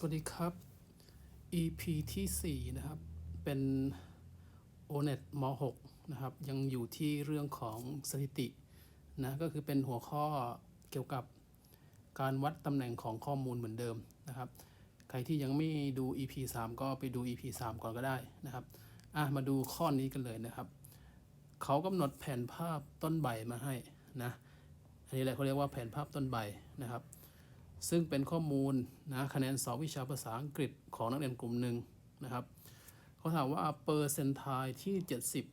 สวัสดีครับ EP ที่ 4 นะครับ เป็น ONET ม .6 นะครับ ยังอยู่ที่เรื่องของสถิตินะ ก็คือเป็นหัวข้อเกี่ยวกับการวัดตำแหน่งของข้อมูลเหมือนเดิมนะครับ ใครที่ยังไม่ดู EP 3 ก็ไปดู EP 3 ก่อนก็ได้นะครับ อะ มาดูข้อนี้กันเลยนะครับ เขากำหนดแผนภาพต้นใบมาให้นะ อันนี้แหละเขาเรียกว่าแผนภาพต้นใบนะครับ ซึ่งเป็นข้อมูลนะคะแนนสอบวิชาภาษาอังกฤษของนักเรียนกลุ่มหนึ่งนะครับเขาถามว่าเปอร์เซนต์ไทที่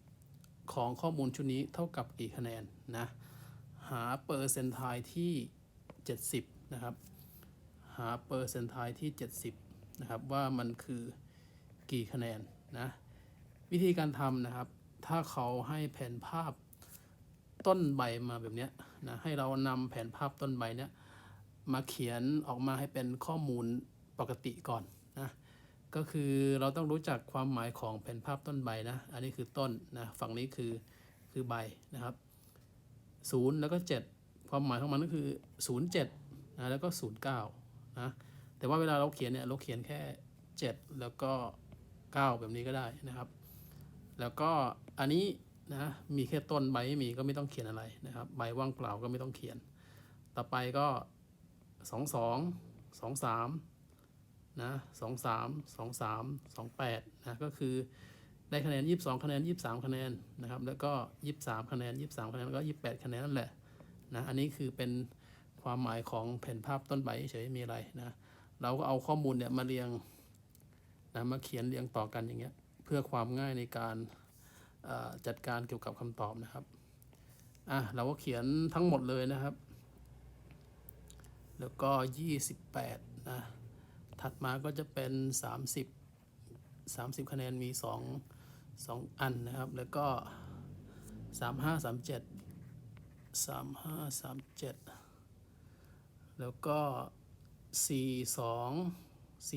70 ของข้อมูลชุดนี้เท่ากับกี่คะแนนนะหาเปอร์เซนต์ไทที่ 70 นะครับ หาเปอร์เซนต์ไทที่ 70 นะครับ ว่ามันคือกี่คะแนนนะวิธีการทำนะครับ ถ้าเขาให้แผนภาพต้นใบมาแบบนี้นะให้เรานำแผนภาพต้นใบเนี้ย มาเขียนออกมาให้เป็นข้อมูลปกติก่อนนะก็คือเราต้องรู้จักความหมายของแผ่นภาพต้นใบนะ อันนี้คือต้นนะฝั่งนี้คือคือใบนะครับศูนย์แล้วก็เจ็ดความหมายของมันก็คือศูนย์เจ็ดนะแล้วก็ศูนย์เก้านะแต่ว่าเวลาเราเขียนเนี่ยเราเขียนแค่เจ็ดแล้วก็เก้าแบบนี้ก็ได้นะครับ แล้วก็อันนี้นะมีแค่ต้นใบไม่มีก็ไม่ต้องเขียนอะไรนะครับ ใบว่างเปล่าก็ไม่ต้องเขียน ต่อไปก็ สองสองสองสามนะสองสามสองสามสองแปดนะก็คือได้คะแนนยี่สิบสองคะแนนยี่สิบสามคะแนนนะครับแล้วก็ยี่สิบสามคะแนนยี่สิบสามคะแนนแล้วก็ยี่สิบแปดคะแนนนั่นแหละนะอันนี้คือเป็นความหมายของแผ่นภาพต้นใบเฉยมีอะไรนะเราก็เอาข้อมูลเนี่ยมาเรียงนะมาเขียนเรียงต่อกันอย่างเงี้ยเพื่อความง่ายในการจัดการเกี่ยวกับคำตอบนะครับอะเราก็เขียนทั้งหมดเลยนะครับ แล้วก็ 28 นะ ถัดมาก็จะเป็น 30 30 คะแนนมี 2 2 อันนะครับ แล้วก็ 35 37 35 37 แล้วก็ 42 44 45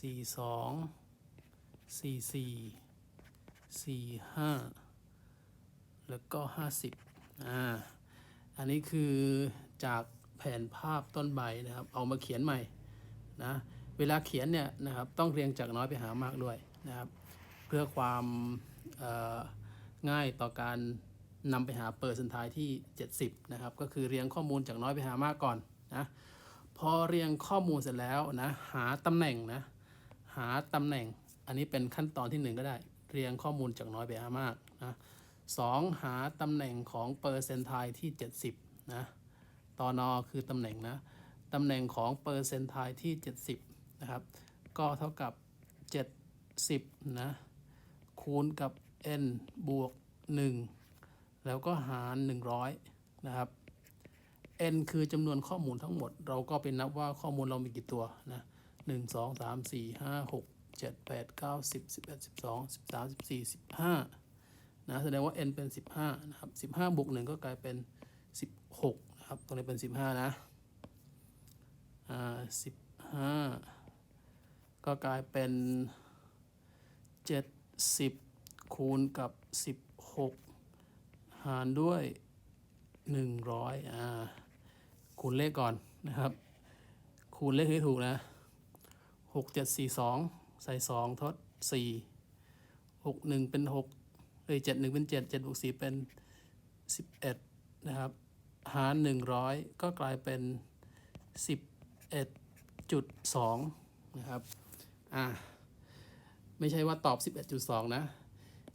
42 44 45แล้วก็50อ่า อันนี้คือ จากแผนภาพต้นใบนะครับ เอามาเขียนใหม่นะเวลาเขียนเนี่ยนะครับต้องเรียงจากน้อยไปหามากด้วยนะครับ เพื่อความง่ายต่อการนำไปหาเปอร์เซนต์ไทที่ 70 นะครับ ก็คือเรียงข้อมูลจากน้อยไปหามากก่อนนะพอเรียงข้อมูลเสร็จแล้วนะหาตำแหน่งนะหาตำแหน่ง อันนี้เป็นขั้นตอนที่หนึ่งก็ได้ เรียงข้อมูลจากน้อยไปหามากนะสองหาตำแหน่งของเปอร์เซนต์ไทที่ 70นะ ตอนอคือตำแหน่งนะตำแหน่งของเปอร์เซนต์ไทที่ 70 นะครับ ก็เท่ากับ 70 นะ คูณกับ n บวก 1 แล้วก็หาร 100 นะครับ n คือจำนวนข้อมูลทั้งหมด เราก็ไปนับว่าข้อมูลเรามีกี่ตัวนะ1 2 3 4 5 6 7 8 9 10 11 12 13 14 15นะแสดงว่า n เป็น 15 นะครับ 15 บวก 1 ก็กลายเป็น 16 ครับ ตรงนี้เป็น15นะ อ่า15ก็กลายเป็น70คูณกับ16หกหารด้วย100อ่า คูณเลขก่อนนะครับ คูณเลขให้ถูกนะ6 7 4 2ใส่2ทด4 6 1เป็น6เอ้ยเจ็ดหนึ่งเป็นเจ็ดเจ็ดบวกสี่เป็นสิบเอ็ดนะครับ หารหนึ่งร้อยก็กลายเป็นสิบเอ็ดจุดสองนะครับ อ่า ไม่ใช่ว่าตอบสิบเอ็ดจุดสองนะ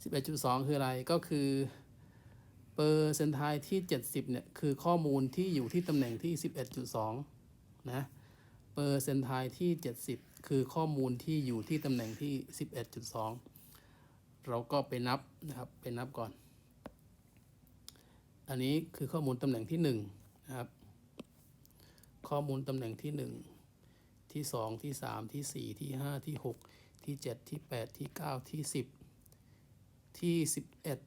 สิบเอ็ดจุดสองคืออะไร ก็คือเปอร์เซนต์ไทที่เจ็ดสิบเนี่ย คือข้อมูลที่อยู่ที่ตำแหน่งที่สิบเอ็ดจุดสองนะเปอร์เซนต์ไทที่เจ็ดสิบคือข้อมูลที่อยู่ที่ตำแหน่งที่สิบเอ็ดจุดสองเราก็ไปนับนะครับ ไปนับก่อน อันนี้คือข้อมูลตำแหน่งที่หนึ่งนะครับ ข้อมูลตำแหน่งที่หนึ่งที่สองที่สามที่สี่ที่ห้าที่หกที่เจ็ดที่แปดที่เก้าที่สิบที่สิบเอ็ด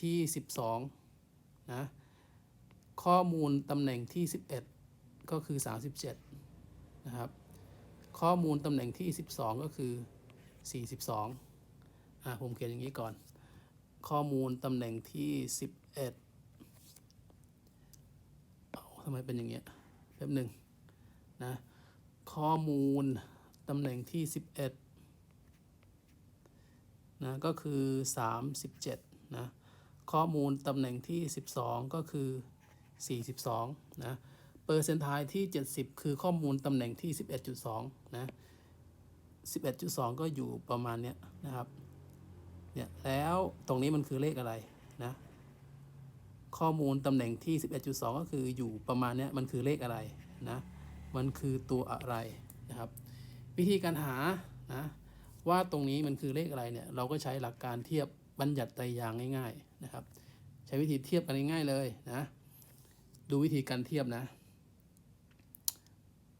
ที่สิบสองนะ ข้อมูลตำแหน่งที่สิบเอ็ดก็คือสามสิบเจ็ดนะครับ ข้อมูลตำแหน่งที่สิบสองก็คือสี่สิบสองอ่าผมเขียนอย่างนี้ก่อน ข้อมูลตำแหน่งที่สิบ เอ็ดเอาทำไมเป็นอย่างเงี้ยแป๊บหนึ่งนะ ข้อมูลตำแหน่งที่ 11 นะ ก็คือ 37 นะ ข้อมูลตำแหน่งที่ 12 ก็คือ 42 นะเปอร์เซนต์ไทายที่ 70 คือข้อมูลตำแหน่งที่ 11.2 นะ 11.2 ก็อยู่ประมาณเนี้ยนะครับ เนี่ย แล้วตรงนี้มันคือเลขอะไร ข้อมูลตำแหน่งที่ 11.2 ก็คืออยู่ประมาณเนี้ยมันคือเลขอะไรนะ มันคือตัวอะไรนะครับ วิธีการหานะว่าตรงนี้มันคือเลขอะไรเนี่ยเราก็ใช้หลักการเทียบบัญญัติไตรยางง่ายๆนะครับ ใช้วิธีเทียบกันง่ายๆเลยนะดูวิธีการเทียบนะ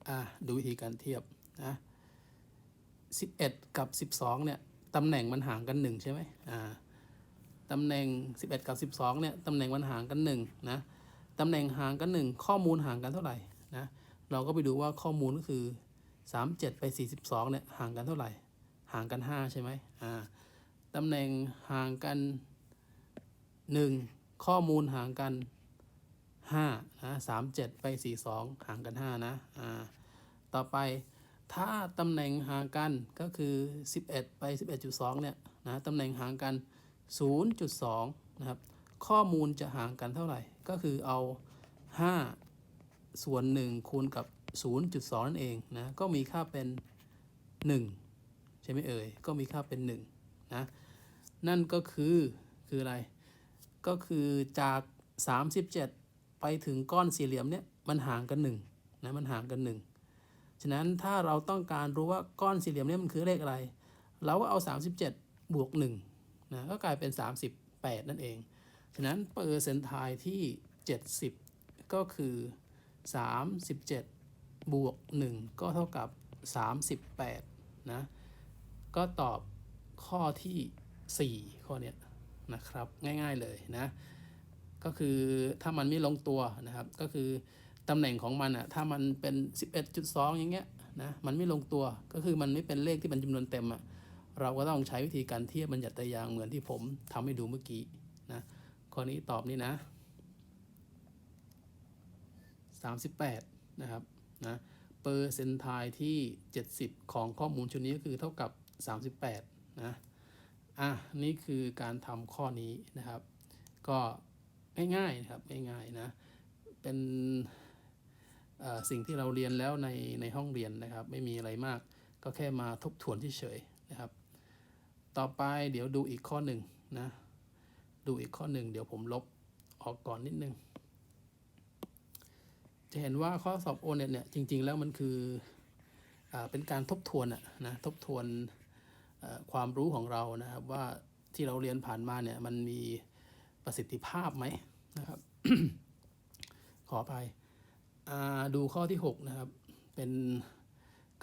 อะดูวิธีการเทียบนะ11 กับ 12เนี่ยตำแหน่งมันห่างกัน1ใช่ไหมอ่า ตำแหน่ง 11 กับ 12 เนี่ย ตำแหน่งมันห่างกัน1นะ ตำแหน่งห่างกัน 1 ข้อมูลห่างกันเท่าไหร่นะ เราก็ไปดูว่าข้อมูลก็คือ 37 ไป 42 เนี่ย ห่างกันเท่าไหร่ ห่างกัน 5 ใช่ไหมอ่า ตำแหน่งห่างกัน 1 ข้อมูลห่างกัน5นะ37 ไป 42 ห่างกัน 5 นะ อ่า ต่อไปถ้าตำแหน่งห่างกันก็คือ 11 ไป 11.2 เนี่ยนะ ตำแหน่งห่างกัน 0.2 นะครับ ข้อมูลจะห่างกันเท่าไหร่ ก็คือเอา 5 ส่วน 1 คูณกับ 0.2 นั่นเองนะ ก็มีค่าเป็น 1 ใช่ไหมเอ่ย ก็มีค่าเป็น 1 นะ นั่นก็คือ คืออะไร ก็คือจาก 37 ไปถึงก้อนสี่เหลี่ยมเนี่ย มันห่างกัน1นะ มันห่างกัน 1 ฉะนั้นถ้าเราต้องการรู้ว่าก้อนสี่เหลี่ยมเนี่ยมันคือเลขอะไร เราก็เอา 37 บวก 1 นะก็กลายเป็น 38 นั่นเอง ฉะนั้นเปอร์เซนทายที่ 70 ก็คือ 37 บวก 1 ก็เท่ากับ 38 นะ ก็ตอบข้อที่ 4 ข้อเนี้ยนะครับ ง่ายๆเลยนะ ก็คือถ้ามันไม่ลงตัวนะครับ ก็คือตำแหน่งของมันอะถ้ามันเป็น 11.2 อย่างเงี้ยนะ มันไม่ลงตัว ก็คือมันไม่เป็นเลขที่เป็นจำนวนเต็มอะ เราก็ต้องใช้วิธีการเทียบบัญญัติตรยางเหมือนที่ผมทำให้ดูเมื่อกี้นะข้อนี้ตอบนี่นะ 38 นะครับนะเปอร์เซนต์ไทายที่ 70 ของข้อมูลชุดนี้ก็คือเท่ากับ 38 นะ อะ นี่คือการทำข้อนี้นะครับ ก็ง่ายๆนะครับง่ายๆนะ เป็นสิ่งที่เราเรียนแล้วในในห้องเรียนนะครับ ไม่มีอะไรมาก ก็แค่มาทบทวนเฉยๆนะครับ ต่อไปเดี๋ยวดูอีกข้อหนึ่งนะ ดูอีกข้อหนึ่งเดี๋ยวผมลบออกก่อนนิดนึง จะเห็นว่าข้อสอบโอเน็ตเนี่ยจริง ๆ แล้วมันคืออเป็นการทบทวนอะนะทบทวนความรู้ของเรานะครับว่าที่เราเรียนผ่านมาเนี่ยมันมีประสิทธิภาพไหมนะครับ ขออภัยอ่าดูข้อที่ 6 นะครับ เป็น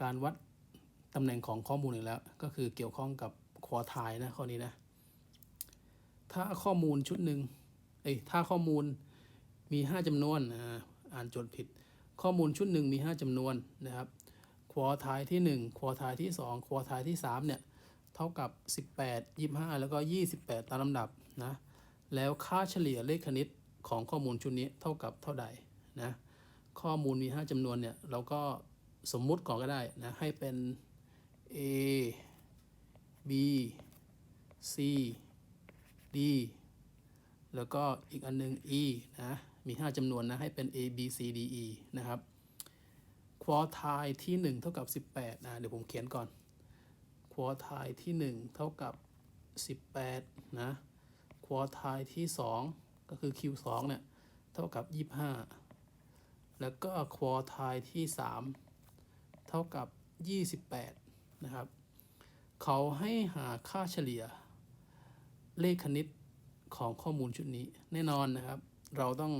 การวัดตำแหน่งของข้อมูลอีกแล้ว ก็คือเกี่ยวข้องกับ คอไทายนะข้อนี้นะ ถ้าข้อมูลชุดหนึ่งเอ้ยถ้าข้อมูลมี5จำนวนอ่านโจทย์ผิด ข้อมูลชุดหนึ่งมี5จำนวนนะครับควอทายที่1ควอทายที่2ควอทายที่3เนี่ยเท่ากับ18 25แล้วก็28ตามลำดับนะแล้วค่าเฉลี่ยเลขคณิตของข้อมูลชุดนี้เท่ากับเท่าใดนะข้อมูลมี 5จำนวนเนี่ย เราก็สมมุติก่อนก็ได้นะ ให้เป็น A B C D แล้วก็อีกอันหนึง E นะ มี 5จำนวนนะ ให้เป็น A B C D E นะครับควอไทายที่ 1 เท่ากับ 18นะเดี๋ยวผมเขียนก่อนควอไทายที่ 1 เท่ากับ 18 นะควอไทายที่ 2 ก็คือ Q2 เนี่ย เท่ากับ 25 แล้วก็ควอไทายที่ 3 เท่ากับ 28 นะครับ เขาให้หาค่าเฉลี่ย เลขคณิตของข้อมูลชุดนี้ แน่นอนนะครับ เราต้อง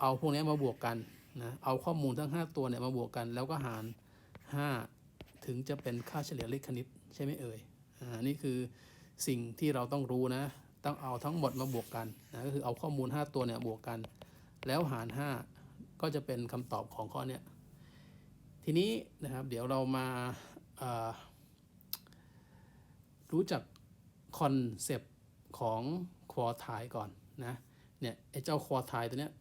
เอาพวกนี้มาบวกกันนะเอาข้อมูลทั้ง 5 ตัวเนี่ยมาบวกกัน แล้วก็หาร 5 ถึงจะเป็นค่าเฉลี่ยเลขคณิตใช่ไหมเอ่ยอ่านี่คือสิ่งที่เราต้องรู้นะ ต้องเอาทั้งหมดมาบวกกันนะก็คือเอาข้อมูล 5 ตัวเนี่ยบวกกัน แล้วหาร 5 ก็จะเป็นคำตอบของข้อเนี้ยทีนี้นะครับเดี๋ยวเรามาอ่อ รู้จักคอนเซปต์ของควอไทายก่อนนะเนี่ยไอ้เจ้าควอไทายตัวเนี้ย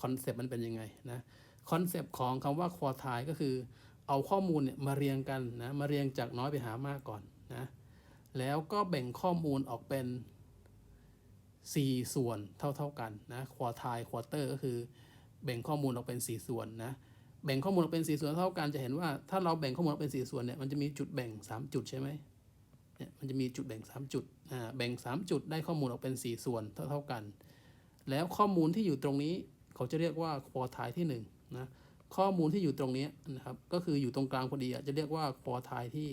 คอนเซปต์มันเป็นยังไงนะคอนเซปต์ของคำว่าควอไทก็คือเอาข้อมูลเนี่ยมาเรียงกันนะมาเรียงจากน้อยไปหามากก่อนนะแล้วก็แบ่งข้อมูลออกเป็น 4 ส่วนเท่าๆกันนะควอไทควอเตอร์ก็คือแบ่งข้อมูลออกเป็น 4 ส่วนนะแบ่งข้อมูลออกเป็น 4 ส่วนเท่ากันจะเห็นว่าถ้าเราแบ่งข้อมูลออกเป็น 4 ส่วนเนี่ยมันจะมีจุดแบ่ง 3 จุดใช่ไหม เนี่ยมันจะมีจุดแบ่ง 3 จุดอ่าแบ่ง 3 จุดได้ข้อมูลออกเป็น 4 ส่วนเท่าๆกัน แล้วข้อมูลที่อยู่ตรงนี้เขาจะเรียกว่าควอไทที่1นะข้อมูลที่อยู่ตรงนี้นะครับก็คืออยู่ตรงกลางพอดีจะเรียกว่าควอไทที่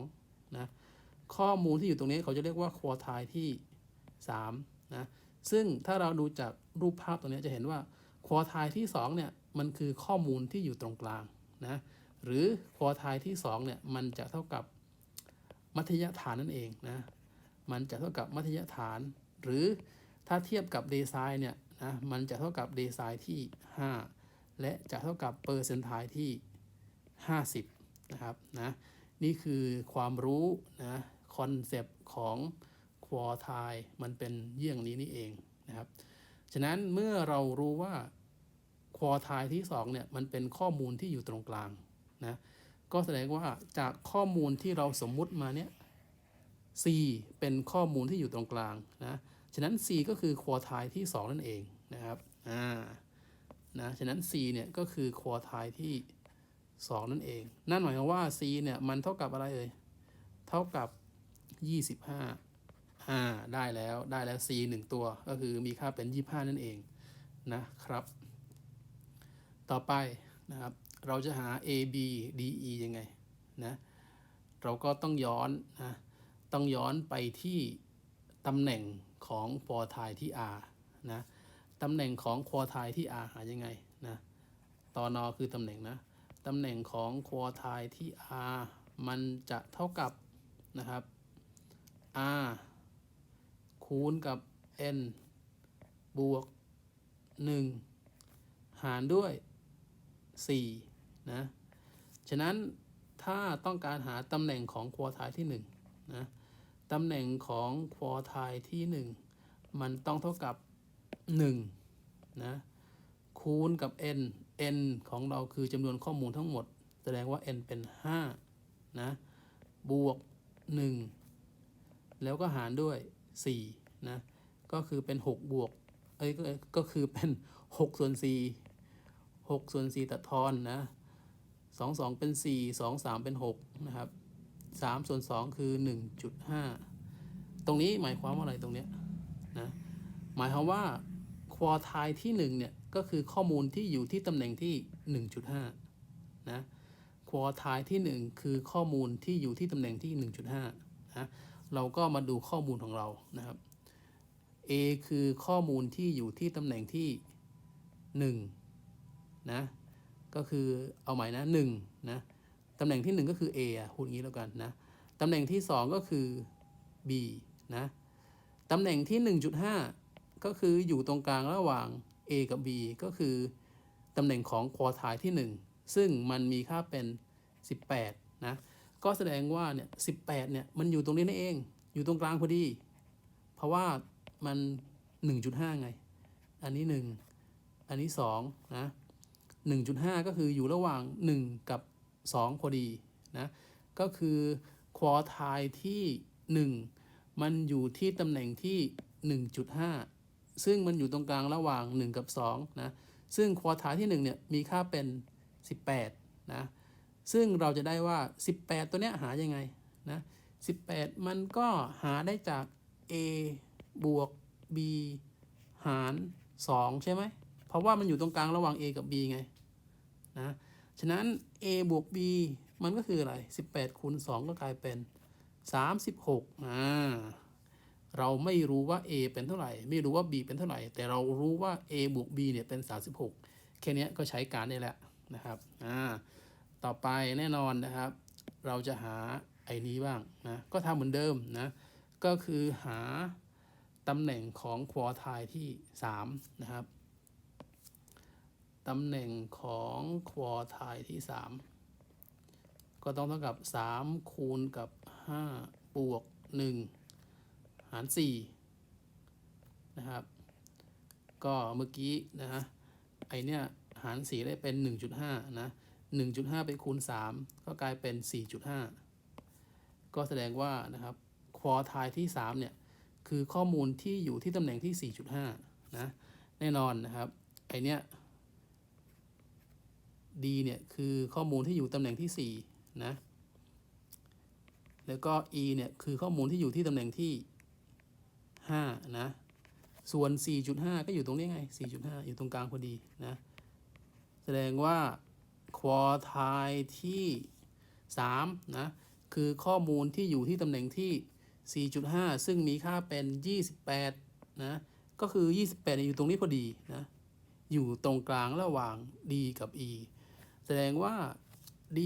2นะข้อมูลที่อยู่ตรงนี้เขาจะเรียกว่าควอไทที่3นะซึ่งถ้าเราดูจากรูปภาพตรงนี้จะเห็นว่าควอไทที่2เนี่ยมันคือข้อมูลที่อยู่ตรงกลางนะหรือควอไทที่2เนี่ยมันจะเท่ากับ มัธยฐานนั่นเองนะมันจะเท่ากับมัธยฐาน หรือถ้าเทียบกับเดซายเนี่ยนะมันจะเท่ากับเดซายที่ 5 และจะเท่ากับเปอร์เซนต์ไทที่ 50 นะครับนะนี่คือความรู้นะคอนเซปต์ของควอไทมันเป็นเยี่ยงนี้นี่เองนะครับฉะนั้นเมื่อเรารู้ว่าควอไทที่2เนี่ยมันเป็นข้อมูลที่อยู่ตรงกลางนะ ก็แสดงว่าจากข้อมูลที่เราสมมุติมาเนี่ย C เป็นข้อมูลที่อยู่ตรงกลางนะ ฉะนั้น C ก็คือควอไทที่ 2 นั่นเองนะครับ อ่า นะ ฉะนั้น C เนี่ยก็คือควอไทที่ 2 นั่นเอง นั่นหมายความว่า C เนี่ยมันเท่ากับอะไรเอ่ย เท่ากับ 25 อ่า ได้แล้ว ได้แล้ว c 1 ตัว ก็คือมีค่าเป็น 25 นั่นเองนะครับ ต่อไปนะครับ เราจะหา a b d e ยังไงนะเราก็ต้องย้อนนะต้องย้อนไปที่ตำแหน่งของควอไทที่ r นะตำแหน่งของควอไทที่ r หายังไงนะตอนอคือตำแหน่งนะตำแหน่งของควอไทที่ r มันจะเท่ากับนะครับ r คูณกับ n บวก 1 หารด้วย 4 นะ ฉะนั้นถ้าต้องการหาตำแหน่งของควอไทที่1นะตำแหน่งของควอไทที่ 1 มันต้องเท่ากับ1นะคูณกับ n n ของเราคือจำนวนข้อมูลทั้งหมด แสดงว่า n เป็น5นะบวก 1 แล้วก็หารด้วย4นะก็คือเป็น 6 บวกเอ้ยก็ก็คือเป็น6ส่วน4 6ส่วน4ตัดทอนนะ 2 2เป็น4 2 3เป็น6นะครับ3ส่วน2คือ1.5ตรงนี้หมายความว่าอะไรตรงเนี้ยนะหมายความว่าควอไทที่1เนี่ยก็คือข้อมูลที่อยู่ที่ตำแหน่งที่ 1.5นะควอไทที่ 1 คือข้อมูลที่อยู่ที่ตำแหน่งที่ 1.5นะเราก็มาดูข้อมูลของเรานะครับ A คือข้อมูลที่อยู่ที่ตำแหน่งที่1นะ ก็คือเอาใหม่นะ1นะตำแหน่งที่ 1 ก็คือ A อะพูดงี้แล้วกันนะตำแหน่งที่ 2 ก็คือ B นะตำแหน่งที่ 1.5 ก็คืออยู่ตรงกลางระหว่าง A กับ B ก็คือตำแหน่งของควอไทที่ 1 ซึ่งมันมีค่าเป็น 18 นะ ก็แสดงว่าเนี่ย18 เนี่ย มันอยู่ตรงนี้นั่นเอง อยู่ตรงกลางพอดี เพราะว่ามัน 1.5 ไง อันนี้ 1 อันนี้ 2 นะ 1.5 ก็คืออยู่ระหว่าง 1 กับ 2 พอดีนะ ก็คือควอไทที่ 1 มันอยู่ที่ตำแหน่งที่ 1.5 ซึ่งมันอยู่ตรงกลางระหว่าง 1 กับ2นะ ซึ่งควอไทที่ 1 เนี่ย มีค่าเป็น 18 นะ ซึ่งเราจะได้ว่า 18 ตัวเนี้ยหายังไงนะ 18 มันก็หาได้จาก a บวก b หาร 2 ใช่ไหม เพราะว่ามันอยู่ตรงกลางระหว่าง a กับ b ไง นะ ฉะนั้น a บวก b มันก็คืออะไร 18คูณ2ก็กลายเป็น 36อ่าเราไม่รู้ว่า a เป็นเท่าไหร่ ไม่รู้ว่า b เป็นเท่าไหร่ แต่เรารู้ว่า a บวก b เนี่ยเป็น 36 แค่นี้ก็ใช้การได้แล้วนะครับอ่าต่อไปแน่นอนนะครับ เราจะหาไอ้นี้บ้างนะก็ทำเหมือนเดิมนะก็คือหาตำแหน่งของควอไทที่ 3 นะครับ ตำแหน่งของควอไทที่ 3 ก็ต้องเท่ากับ 3 คูณกับ 5 บวก 1 หาร 4 นะครับ ก็เมื่อกี้นะฮะไอเนี้ยหาร 4 ได้เป็น 1.5 นะ 1.5 ไปคูณ 3 ก็กลายเป็น 4.5 ก็แสดงว่านะครับควอไทที่ 3 เนี่ย คือข้อมูลที่อยู่ที่ตำแหน่งที่ 4.5 นะ แน่นอนนะครับ ไอเนี้ย D เนี่ยคือข้อมูลที่อยู่ตำแหน่งที่4นะแล้วก็ E เนี่ยคือข้อมูลที่อยู่ที่ตำแหน่งที่5นะส่วน 4.5 ก็อยู่ตรงนี้ไง 4.5 อยู่ตรงกลางพอดีนะแสดงว่าควอไทที่3นะคือข้อมูลที่อยู่ที่ตำแหน่งที่ 4.5 ซึ่งมีค่าเป็น 28นะก็คือ 28 อยู่ตรงนี้พอดีนะอยู่ตรงกลางระหว่าง D กับ E ดงว่า D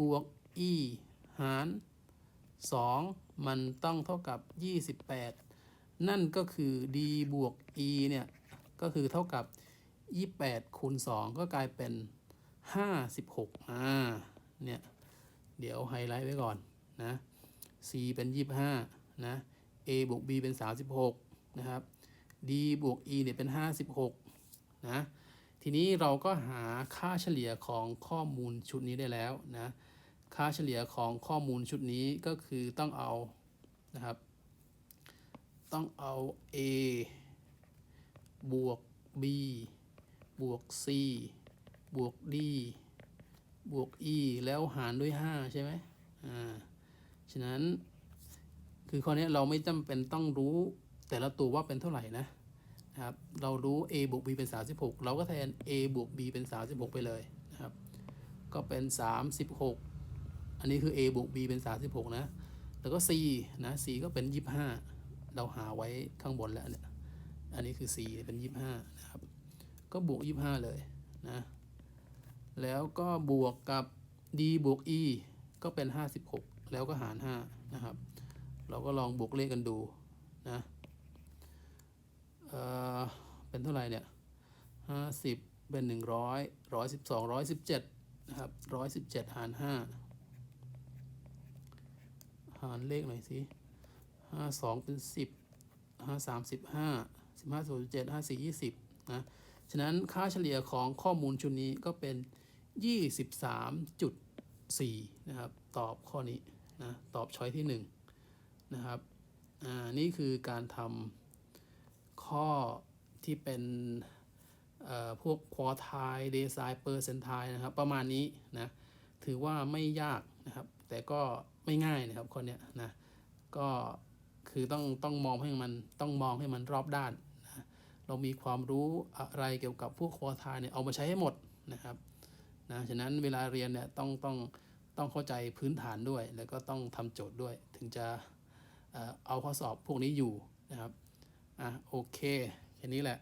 บวก E หาร 2 มันต้องเท่ากับ 28 นั่นก็คือ D บวก E เนี่ย ก็คือเท่ากับ 28คูณ2ก็กลายเป็น 56อ่าเนี่ย เดี๋ยวไฮไลท์ไว้ก่อนนะ C เป็น 25 นะ A บวก B เป็น 36 นะครับ D บวก E เนี่ยเป็น 56 นะ ทีนี้เราก็หาค่าเฉลี่ยของข้อมูลชุดนี้ได้แล้วนะค่าเฉลี่ยของข้อมูลชุดนี้ก็คือต้องเอานะครับ ต้องเอา A บวก B บวก C บวก D บวก E แล้วหารด้วย 5 ใช่ไหมอ่า ฉะนั้น คือข้อนี้เราไม่จำเป็นต้องรู้แต่ละตัวว่าเป็นเท่าไหร่นะ นะครับเรารู้ a บวก b เป็น 36 เราก็แทน a บวก b เป็น 36 ไปเลยนะครับ ก็เป็น 36 อันนี้คือ a บวก b เป็น 36 นะ แล้วก็ c นะ c ก็เป็น 25 เราหาไว้ข้างบนแล้วเนี่ย อันนี้คือ c เป็น 25 นะครับ ก็บวก 25 เลยนะ แล้วก็บวกกับ d บวก e ก็เป็น 56 แล้วก็หาร 5 นะครับ เราก็ลองบวกเลขกันดูนะ เอ่อ เป็นเท่าไหร่เนี่ยห้าสิบเป็นหนึ่งร้อยร้อยสิบสองร้อยสิบเจ็ดนะครับร้อยสิบเจ็ดหารห้าหารเลขหน่อยสิห้าสองเป็นสิบห้าสามสิบห้าสิบห้าส่วนเจ็ดห้าสี่ยี่สิบนะ ฉะนั้นค่าเฉลี่ยของข้อมูลชุดนี้ก็เป็นยี่สิบสามจุดสี่นะครับ ตอบข้อนี้นะ ตอบช้อยที่หนึ่งนะครับ อ่า นี่คือการทำข้อ ที่เป็นพวกควอไทเดซายเปอร์เซนไทนะครับ ประมาณนี้นะถือว่าไม่ยากนะครับ แต่ก็ไม่ง่ายนะครับข้อเนี้ยนะก็คือต้องต้องมองให้มันต้องมองให้มันรอบด้านนะเรามีความรู้อะไรเกี่ยวกับพวกควอไทเนี่ยเอามาใช้ให้หมดนะครับนะฉะนั้นเวลาเรียนเนี่ยต้องต้องต้องเข้าใจพื้นฐานด้วย แล้วก็ต้องทำโจทย์ด้วยถึงจะเอาข้อสอบพวกนี้อยู่นะครับอะโอเค แค่นี้แหละ